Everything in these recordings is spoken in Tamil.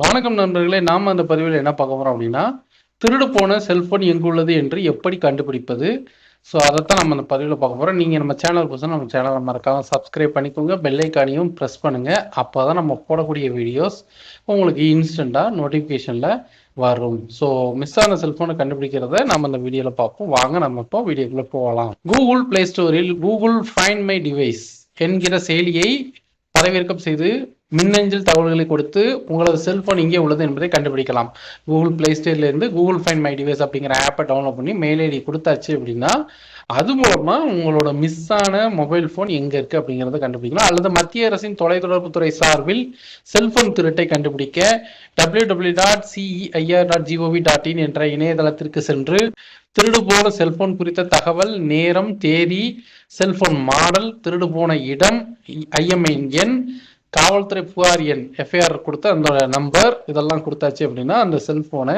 வணக்கம் நண்பர்களே நாம் அந்த பதிவில் என்ன பார்க்க போகிறோம் அப்படின்னா திருடு போன செல்போன் எங்குள்ளது என்று எப்படி கண்டுபிடிப்பது? ஸோ அதைத்தான் நம்ம அந்த பதிவில் பார்க்க போகிறோம் நீங்கள் நம்ம சேனல் புதுசாக நம்ம சேனலை மறக்காம சப்ஸ்கிரைப் பண்ணிக்கோங்க. பெல்லைக்கானையும் ப்ரெஸ் பண்ணுங்கள் அப்போ தான் நம்ம போடக்கூடிய வீடியோஸ் உங்களுக்கு இன்ஸ்டண்ட்டாக நோட்டிஃபிகேஷனில் வரும். ஸோ மிஸ் ஆன செல்ஃபோனை கண்டுபிடிக்கிறத நம்ம அந்த வீடியோவில் பார்ப்போம். வாங்க நம்ம இப்போ வீடியோக்குள்ளே போகலாம். கூகுள் ப்ளே ஸ்டோரில் கூகுள் ஃபைன் மை டிவைஸ் என்கிற செயலியை பதிவிறக்கம் செய்து மின்னஞ்சல் தகவல்களை கொடுத்து உங்களது செல்போன் இங்கே உள்ளது என்பதை கண்டுபிடிக்கலாம். கூகுள் பிளே ஸ்டோர்ல இருந்து கூகுள் ஃபைன் மை டிவைஸ் அப்படிங்கிற ஆப்பை டவுன்லோட் பண்ணி மெயில் ஐடி கொடுத்தாச்சு அப்படின்னா அது மூலமா உங்களோட மிஸ் ஆன மொபைல் ஃபோன் எங்க இருக்கு அப்படிங்கறத கண்டுபிடிக்கலாம். அல்லது மத்திய அரசின் தொலைத்தொடர்புத்துறை சார்பில் செல்போன் திருட்டை கண்டுபிடிக்க W W dot CEIR dot gov dot in என்ற இணையதளத்திற்கு சென்று திருடு போன செல்போன் குறித்த தகவல் நேரம் தேதி செல்போன் மாடல் திருடு போன இடம் ஐஎம்ஐ எண் காவல்துறை புகார் எண் எஃப்ஐஆர் கொடுத்த அந்த நம்பர் இதெல்லாம் கொடுத்தாச்சு அப்படின்னா அந்த செல்போனை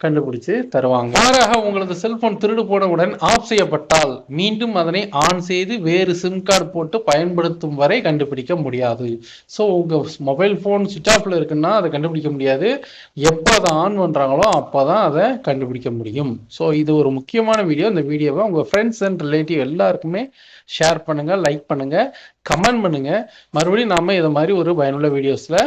கண்டுபிடிச்சு தருவாங்க. மாறாக உங்களது செல்போன் திருடு போனவுடன் ஆஃப் செய்யப்பட்டால் மீண்டும் அதனை ஆன் செய்து வேறு சிம் கார்டு போட்டு பயன்படுத்தும் வரை கண்டுபிடிக்க முடியாது. ஸோ உங்க மொபைல் ஃபோன் சுவிச் ஆஃப்ல இருக்குன்னா அதை கண்டுபிடிக்க முடியாது. எப்போ அதை ஆன் பண்றாங்களோ அப்போதான் அதை கண்டுபிடிக்க முடியும். ஸோ இது ஒரு முக்கியமான வீடியோ இந்த வீடியோவை உங்க ஃப்ரெண்ட்ஸ் அண்ட் ரிலேட்டிவ் எல்லாருக்குமே ஷேர் பண்ணுங்க லைக் பண்ணுங்க கமெண்ட் பண்ணுங்க. மறுபடியும் நாம இதை மாதிரி ஒரு பயனுள்ள வீடியோஸ்ல